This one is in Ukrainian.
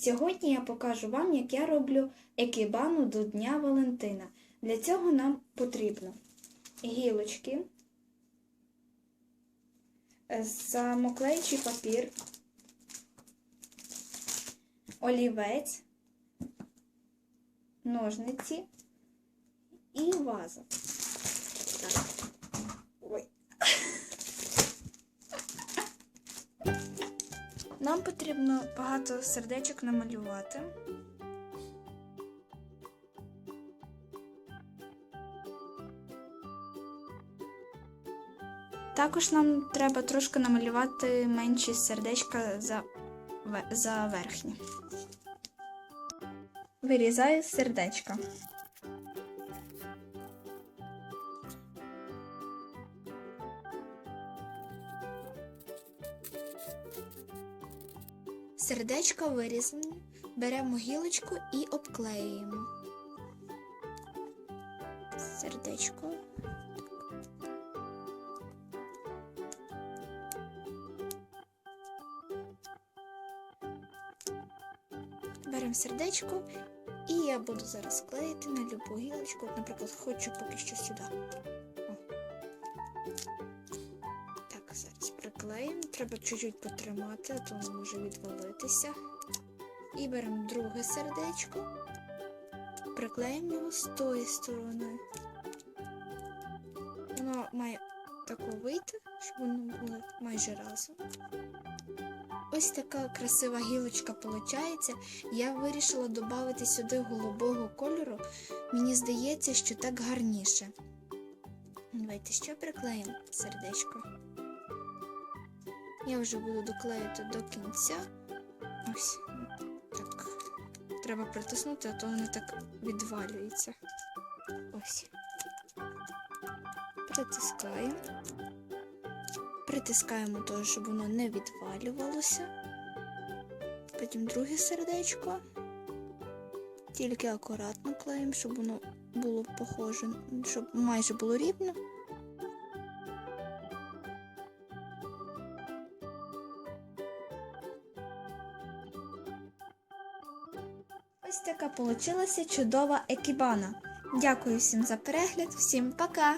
Сьогодні я покажу вам, як я роблю екібану до Дня Валентина. Для цього нам потрібно гілочки, е, самоклеючий папір, олівець, ножниці і ваза. Так. Нам потрібно багато сердечок намалювати. Також нам треба трошки намалювати менші сердечка за, за верхні. Вирізаю сердечко. Сердечко вирізане, беремо гілочку і обклеюємо. Сердечко. Беремо сердечко, і я буду зараз клеїти на любу гілочку. Наприклад, хочу поки що сюди. О. Так, зараз приклеїмо. Треба чуть-чуть потримати, а то воно може відвалитися. І беремо друге сердечко, приклеїмо його з тої сторони. Воно має тако вийти, щоб воно було майже разом. Ось така красива гілочка виходить. Я вирішила додати сюди голубого кольору. Мені здається, що так гарніше. Давайте ще приклеїмо сердечко. Я вже буду доклеїти до кінця. Ось так. Треба притиснути, а то воно так відвалюється. Ось. Притискаємо. Притискаємо того, щоб воно не відвалювалося. Потім друге сердечко. Тільки акуратно клеїмо, щоб воно було похоже, щоб майже було рівно. Ось така получилася чудова екібана. Дякую всім за перегляд, всім пока!